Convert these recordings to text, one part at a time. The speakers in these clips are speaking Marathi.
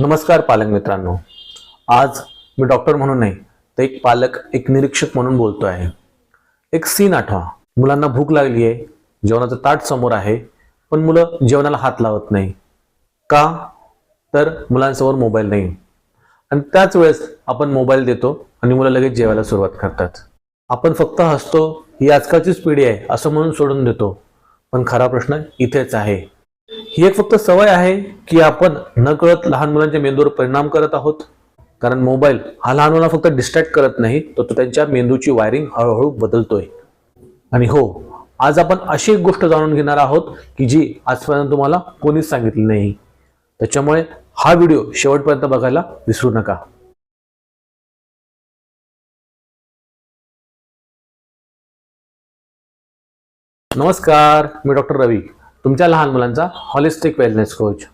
नमस्कार पालक मित्रांनो. आज मी डॉक्टर म्हणून नाही तर एक पालक एक निरीक्षक म्हणून बोलतो आहे. एक सीन आठवा. मुलांना भूक लागली आहे जेवणाचं ताट समोर आहे पण मुलं जेवणाला हात लावत नाही. का? तर मुलांसमोर मोबाईल नाही. आणि त्याच वेळेस आपण मोबाईल देतो आणि मुलं लगेच जेवायला सुरुवात करतात. आपण फक्त हसतो ही आजकालचीच पिढी आहे असं म्हणून सोडून देतो. पण खरा प्रश्न इथेच आहे. ही एक फक्त सवय आहे की आपण न कळत लहान मुलांच्या मेंदूवर परिणाम करत आहोत. कारण मोबाईल हा लहान मुलांना फक्त डिस्ट्रॅक्ट करत नाही तर तो त्यांच्या मेंदूची वायरिंग हळूहळू बदलतोय. आणि हो आज आपण अशी एक गोष्ट जाणून घेणार आहोत की जी आजपर्यंत तुम्हाला कोणीच सांगितली नाही. त्याच्यामुळे हा व्हिडिओ शेवटपर्यंत बघायला विसरू नका. नमस्कार मी डॉक्टर रवी. तुमच्या लहान मुलांचा हॉलिस्टिक वेलनेस कोच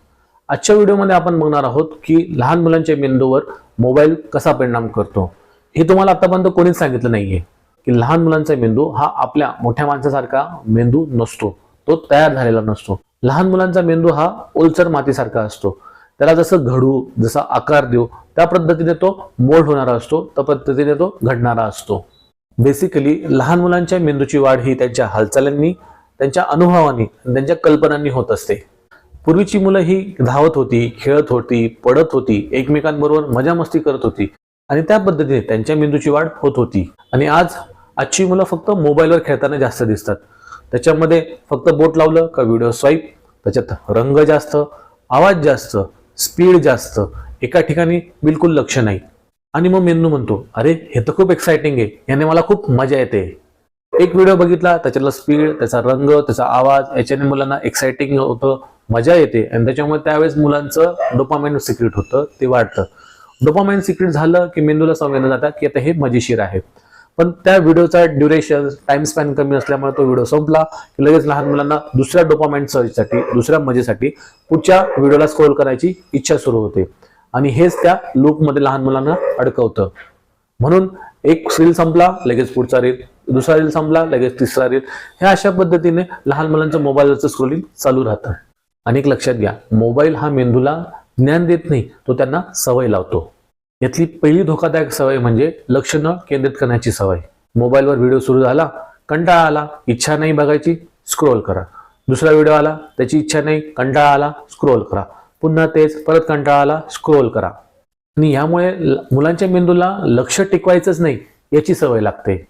आजच्या व्हिडिओमध्ये आपण बघणार आहोत की लहान मुलांच्या मेंदूवर मोबाईल कसा परिणाम करतो. हे तुम्हाला आतापर्यंत कोणीच सांगितलं नाहीये की लहान मुलांचा मेंदू हा आपल्या मोठ्या माणसासारखा मेंदू नसतो. तो तयार झालेला नसतो. लहान मुलांचा मेंदू हा ओलसर मातीसारखा असतो. त्याला जसं घडू जसा आकार देऊ त्या पद्धतीने तो मोल्ड होणारा असतो त्या पद्धतीने तो घडणारा असतो. बेसिकली लहान मुलांच्या मेंदूची वाढ ही त्यांच्या हालचालींनी त्यांच्या अनुभवानी त्यांच्या कल्पनांनी होत असते. पूर्वीची मुलं ही धावत होती खेळत होती पडत होती एकमेकांबरोबर मजा मस्ती करत होती आणि त्या पद्धतीने त्यांच्या मेंदूची वाढ होत होती. आणि आज आजची मुलं फक्त मोबाईलवर खेळताना जास्त दिसतात. त्याच्यामध्ये फक्त बोट लावलं का व्हिडिओ स्वाईप त्याच्यात रंग जास्त आवाज जास्त स्पीड जास्त एका ठिकाणी बिलकुल लक्ष नाही. आणि मग मेंदू म्हणतो अरे हे तर खूप एक्साइटिंग आहे. याने मला खूप मजा येते. एक व्हिडिओ बघितला त्याच्यातला स्पीड त्याचा रंग त्याचा आवाज याच्याने मुलांना एक्साइटिंग होतं मजा येते. आणि त्याच्यामुळे त्यावेळेस मुलांचं डोपामाइन सिक्रेट होतं ते वाढतं. डोपामाइन सिक्रेट झालं की मेंदूला समजलं जातं की आता हे मजेशीर आहे. पण त्या व्हिडिओचा ड्युरेशन टाइम स्पॅन कमी असल्यामुळे तो व्हिडिओ संपला की लगेच लहान मुलांना दुसऱ्या डोपामाइन सर्चसाठी दुसऱ्या मजेसाठी पुढच्या व्हिडिओला स्क्रोल करायची इच्छा सुरू होते. आणि हेच त्या लूपमध्ये लहान मुलांना अडकवतं. म्हणून एक रील संपला लगेच पुढचा रील दुसरा रील संपला लगेच तिसरा रील ह्या अशा पद्धतीने लहान मुलांचं मोबाईलवरचं स्क्रोलिंग चालू राहतं. आणि एक लक्षात घ्या मोबाईल हा मेंदूला ज्ञान देत नाही तो त्यांना सवय लावतो. यातली पहिली धोकादायक सवय म्हणजे लक्ष न केंद्रित करण्याची सवय. मोबाईलवर व्हिडिओ सुरू झाला कंटाळा आला इच्छा नाही बघायची स्क्रोल करा. दुसरा व्हिडिओ आला त्याची इच्छा नाही कंटाळा आला स्क्रोल करा. पुन्हा तेच परत कंटाळा आला स्क्रोल करा. आणि यामुळे मुलांच्या मेंदूला लक्ष टिकवायचंच नाही याची सवय लागते.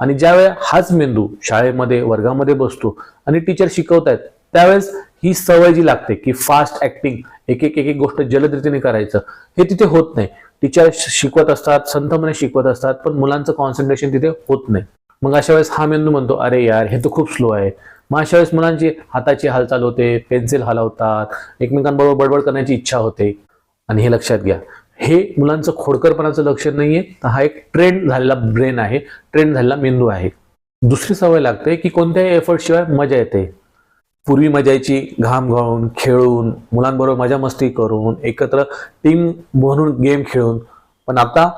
आणि ज्यावेळेस हाच मेंदू शाळेमध्ये वर्गामध्ये बसतो आणि टीचर शिकवतायत त्यावेळेस ही सवय जी लागते की फास्ट ऍक्टिंग एक एक एक एक गोष्ट जलद रीतीने करायचं हे तिथे होत नाही. टीचर शिकवत असतात संथपणे शिकवत असतात पण मुलांचं कॉन्सन्ट्रेशन तिथे होत नाही. मग अशा वेळेस हा मेंदू म्हणतो अरे यार हे तर खूप स्लो आहे. मग अशा वेळेस मुलांची हाताची हालचाल होते पेन्सिल हलवतात एकमेकांबरोबर बडबड करण्याची इच्छा होते. आणि हे लक्षात घ्या हे मुलांचं खोडकरपणाचं लक्षण नाहीये. तर हा एक ट्रेंड झालेला ब्रेन आहे. ट्रेंड झालेला मेंदू आहे. दुसरी सवय लागते की कोणत्याही एफर्टशिवाय मजा येते. पूर्वी मजा यायची घाम घाळून खेळून मुलांबरोबर मजा मस्ती करून एकत्र टीम म्हणून गेम खेळून. पण आता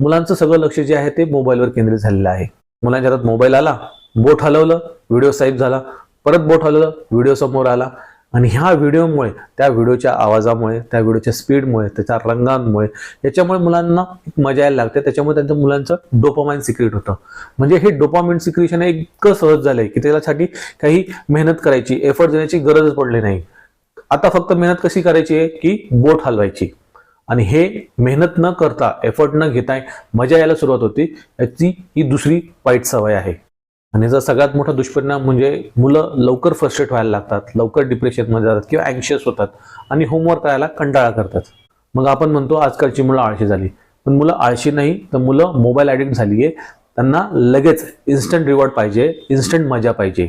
मुलांचं सगळं लक्ष जे आहे ते मोबाईलवर केंद्रित झालेलं आहे. मुलांच्या हातात मोबाईल आला बोट हलवलं व्हिडिओ साईप झाला. परत बोट हलवलं व्हिडिओ समोर आला. आणि ह्या व्हिडिओमुळे त्या व्हिडिओच्या आवाजामुळे त्या व्हिडिओच्या स्पीडमुळे त्याच्या रंगांमुळे याच्यामुळे मुलांना एक मजा यायला लागते. त्याच्यामुळे त्यांच्या मुलांचं डोपामाइन सिक्रेट होतं. म्हणजे हे डोपामाइन सिक्रेशन इतकं सहज झालंय की त्याच्यासाठी काही मेहनत करायची एफर्ट देण्याची गरजच पडली नाही. आता फक्त मेहनत कशी करायची आहे की बोट हलवायची. आणि हे मेहनत न करता एफर्ट न घेता मजा यायला सुरुवात होती. याची ही दुसरी वाईट सवय आहे. आणि याचा सगळ्यात मोठा दुष्परिणाम म्हणजे मुलं लवकर फ्रस्ट्रेट व्हायला लागतात लवकर डिप्रेशनमध्ये जातात किंवा अँक्शियस होतात आणि होमवर्क करायला कंटाळा करतात. मग आपण म्हणतो आजकालची मुलं आळशी झाली. पण मुलं आळशी नाही तर मुलं मोबाईल ॲडिक्ट झाली आहे त्यांना लगेच इन्स्टंट रिवॉर्ड पाहिजे इन्स्टंट मजा पाहिजे.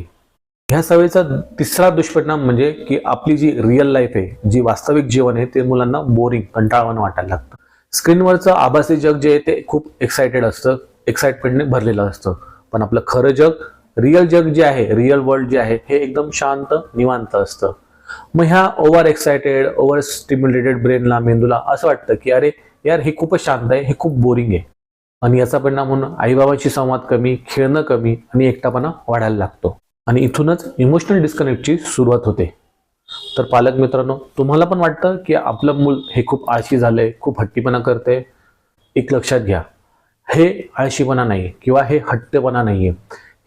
ह्या सवयीचा तिसरा दुष्परिणाम म्हणजे की आपली जी रिअल लाईफ आहे जी वास्तविक जीवन आहे ते मुलांना बोरिंग कंटाळवानं वाटायला लागतं. स्क्रीनवरचं आभासी जग जे आहे ते खूप एक्सायटेड असतं एक्साइटमेंटने भरलेलं असतं. पण आपलं खरं जग रिअल जग जे आहे रिअल वर्ल्ड जे आहे हे एकदम शांत निवांत असतं. मग ह्या ओव्हर एक्सायटेड ओव्हर स्टिम्युलेटेड ब्रेनला मेंदूला असं वाटतं की अरे यार हे खूपच शांत आहे हे खूप बोरिंग आहे. आणि याचा परिणाम म्हणून आईबाबांशी संवाद कमी खेळणं कमी आणि एकटापणा वाढायला लागतो. आणि इथूनच इमोशनल डिस्कनेक्टची सुरुवात होते. तर पालक मित्रांनो तुम्हाला पण वाटतं की आपलं मूल हे खूप आळशी झालंय खूप हट्टीपणा करते एक लक्षात घ्या. हे आळशीपणा नाही किंवा हे हट्टेपणा नाही आहे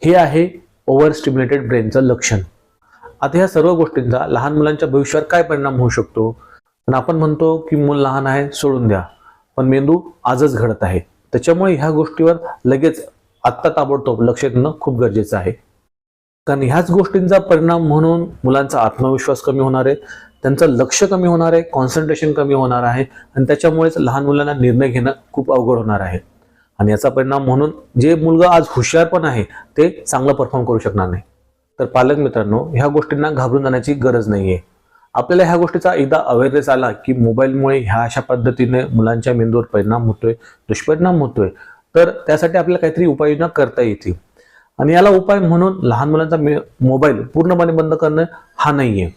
हे आहे ओव्हर स्टिम्युलेटेड ब्रेनचं लक्षण. आता ह्या सर्व गोष्टींचा लहान मुलांच्या भविष्यावर काय परिणाम होऊ शकतो? पण आपण म्हणतो की मूल लहान आहे सोडून द्या. पण मेंदू आजच घडत आहे. त्याच्यामुळे ह्या गोष्टीवर लगेच आत्ता ताबडतोब लक्ष देणं खूप गरजेचं आहे. कारण ह्याच गोष्टींचा परिणाम म्हणून मुलांचा आत्मविश्वास कमी होणार आहे त्यांचं लक्ष कमी होणार आहे कॉन्सन्ट्रेशन कमी होणार आहे आणि त्याच्यामुळेच लहान मुलांना निर्णय घेणं खूप अवघड होणार आहे. आणि याचा परिणाम म्हणून जे मुलगा आज हुशार पण आहे ते चांगलं परफॉर्म करू शकणार नाही. तर पालक मित्रांनो ह्या गोष्टींना घाबरून जाण्याची गरज नाहीये. आपल्याला ह्या गोष्टीचा एकदा अवेअरनेस आला की मोबाईलमुळे ह्या अशा पद्धतीने मुलांच्या मेंदूवर परिणाम होतोय दुष्परिणाम होतोय तर त्यासाठी आपल्याला काहीतरी उपाययोजना करता येतील. आणि याला उपाय म्हणून लहान मुलांचा मे- मोबाईल पूर्णपणे बंद करणं हा नाही आहे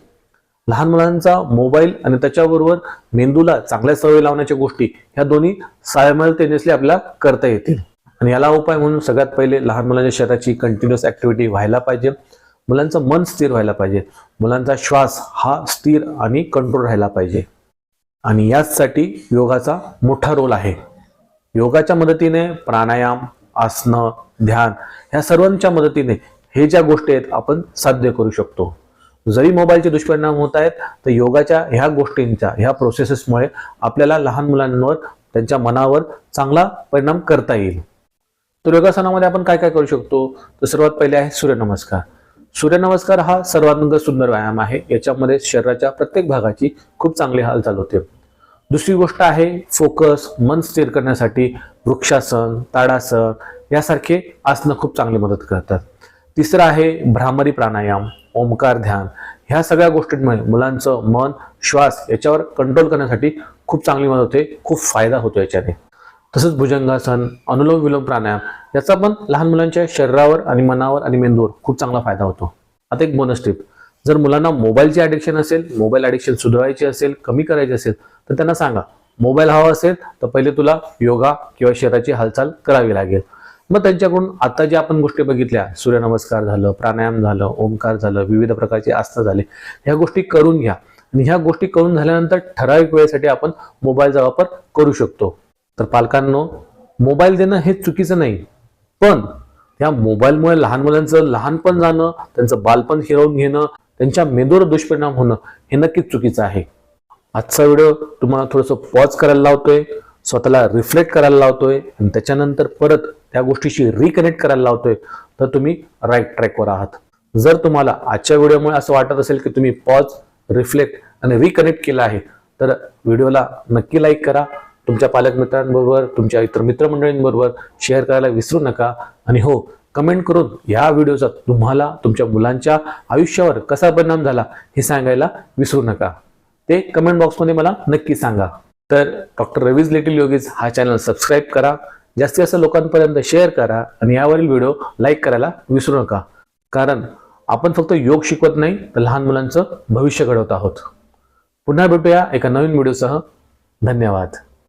लहान मुलांचा मोबाईल आणि त्याच्याबरोबर मेंदूला चांगल्या सवय लावण्याच्या गोष्टी ह्या दोन्ही सायमल्टेनियसली आपल्याला करता येतील. आणि याला उपाय म्हणून सगळ्यात पहिले लहान मुलांच्या शरीराची कंटिन्युअस ऍक्टिव्हिटी व्हायला पाहिजे. मुलांचं मन स्थिर व्हायला पाहिजे. मुलांचा श्वास हा स्थिर आणि कंट्रोल राहायला पाहिजे. आणि याचसाठी योगाचा मोठा रोल आहे. योगाच्या मदतीने प्राणायाम आसनं ध्यान ह्या सर्वांच्या मदतीने हे ज्या गोष्टी आहेत आपण साध्य करू शकतो. जरी मोबाईलचे दुष्परिणाम होत आहेत तर योगाच्या ह्या गोष्टींच्या ह्या प्रोसेसेसमुळे आपल्याला लहान मुलांवर त्यांच्या मनावर चांगला परिणाम करता येईल. तर योगासनामध्ये आपण काय काय करू शकतो? तर सर्वात पहिले आहे सूर्यनमस्कार. सूर्यनमस्कार हा सर्वांग सुंदर व्यायाम आहे. याच्यामध्ये शरीराच्या प्रत्येक भागाची खूप चांगली हालचाल होते. दुसरी गोष्ट आहे फोकस मन स्थिर करण्यासाठी वृक्षासन ताडासन यासारखे आसनं खूप चांगली मदत करतात. तिसरं आहे भ्रामरी प्राणायाम ओंकार ध्यान. ह्या सगळ्या गोष्टींमुळे मुलांचं मन श्वास याच्यावर कंट्रोल करण्यासाठी खूप चांगली मदत होते खूप फायदा होतो याच्याने. तसंच भुजंगासन अनुलोम विलोम प्राणायाम याचा पण लहान मुलांच्या शरीरावर आणि मनावर आणि मेंदूवर खूप चांगला फायदा होतो. आता एक बोनस टिप जर मुलांना मोबाईलची ॲडिक्शन असेल मोबाईल ॲडिक्शन सुधारायची असेल कमी करायची असेल तर त्यांना सांगा मोबाईल हवा असेल तर पहिले तुला योगा किंवा शरीराची हालचाल करावी लागेल. मग त्यांच्याकडून आता ज्या आपण गोष्टी बघितल्या सूर्यनमस्कार झालं प्राणायाम झालं ओंकार झालं विविध प्रकारचे आस्था झाले ह्या गोष्टी करून घ्या. आणि ह्या गोष्टी करून झाल्यानंतर ठराविक वेळेसाठी आपण मोबाईलचा वापर करू शकतो. तर पालकांनो मोबाईल देणं हे चुकीचं नाही. पण या मोबाईलमुळे लहान मुलांचं लहानपण जाणं त्यांचं बालपण हिरवून घेणं त्यांच्या मेंदूवर दुष्परिणाम होणं हे नक्कीच चुकीचं आहे. आजचा व्हिडिओ तुम्हाला थोडंसं पॉज करायला लावतोय. स्वतःला रिफ्लेक्ट करायला लावतोय आणि त्याच्यानंतर परत त्या गोष्टीशी रिकनेक्ट करायला लावतोय तर तुम्ही राईट ट्रॅकवर आहात. जर तुम्हाला आजच्या व्हिडिओमुळे असं वाटत असेल की तुम्ही पॉज रिफ्लेक्ट आणि रिकनेक्ट केला आहे तर व्हिडिओला नक्की लाईक करा. तुमच्या पालक मित्रांबरोबर तुमच्या इतर मित्रमंडळींबरोबर शेअर करायला विसरू नका. आणि हो कमेंट करून या व्हिडिओचा तुम्हाला तुमच्या मुलांच्या आयुष्यावर कसा परिणाम झाला हे सांगायला विसरू नका. ते कमेंट बॉक्समध्ये मला नक्की सांगा. तर डॉक्टर रवीज लिटिल योगीज हा चॅनल सबस्क्राईब करा. जास्तीत जास्त लोकांपर्यंत शेअर करा आणि यावरील व्हिडिओ लाईक करायला विसरू नका. कारण आपण फक्त योग शिकवत नाही तर लहान मुलांचं भविष्य घडवत आहोत. पुन्हा भेटूया एका नवीन व्हिडिओसह. धन्यवाद.